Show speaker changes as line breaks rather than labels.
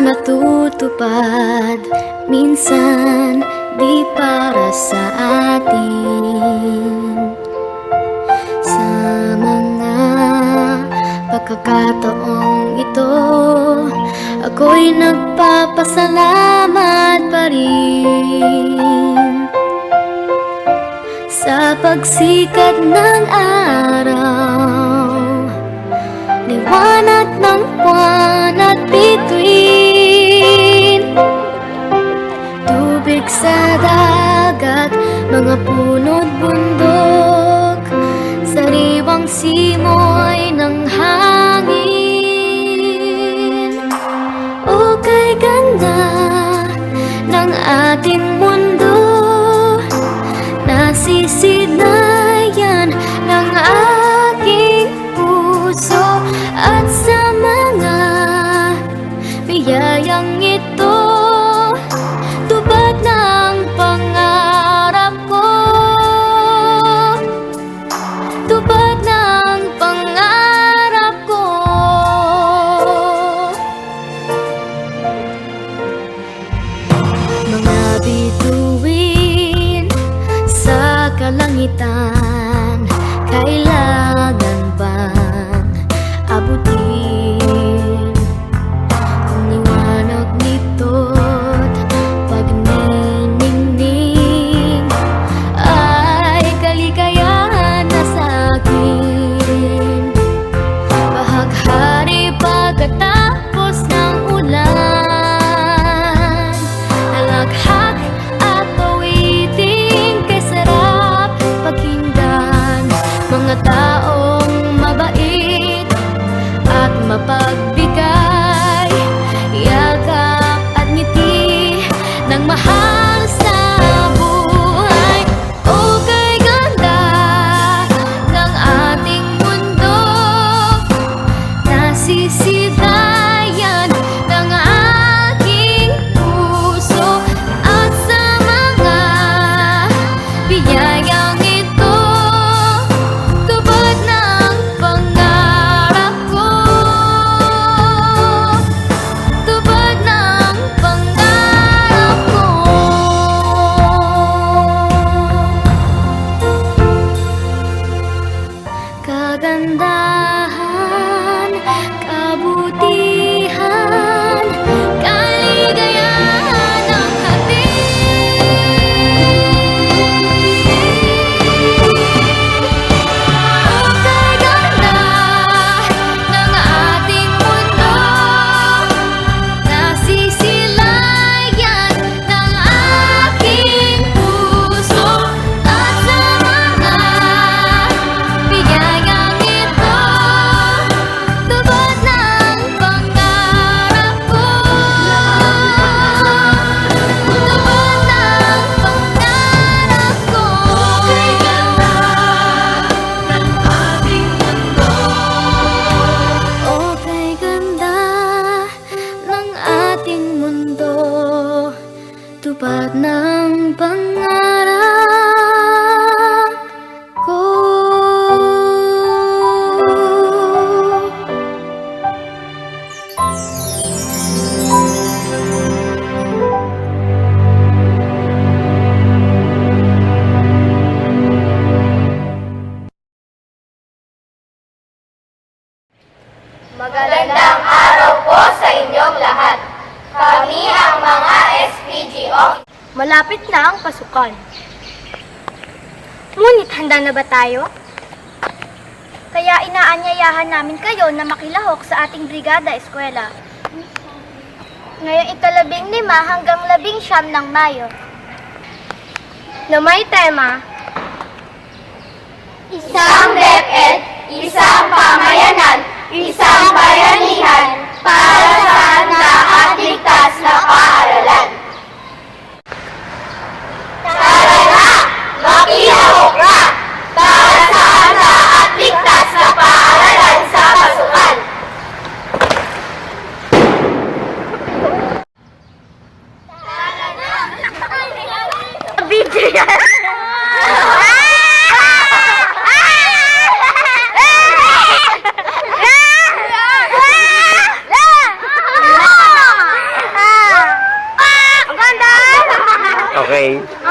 natutupad Minsan di para sa atin. Sa mga pagkakataong ito Ako'y nagpapasalamat pa rin. Sa pagsikat ng araw Liwanag sa dagat, mga puno't bundok. Sariwang simoy ng hangin. O kay ganda ng ating Mga
Magandang araw po sa inyong lahat. Kami ang mga SPGO.
Malapit na ang pasukan. Ngunit handa na ba tayo? Kaya inaanyayahan namin kayo na makilahok sa ating brigada eskwela. Ngayong ikalabing lima hanggang labing siyam ng Mayo. Na may tema,
Isang DepEd, isang pamayanan, isang bayanihan
Okay.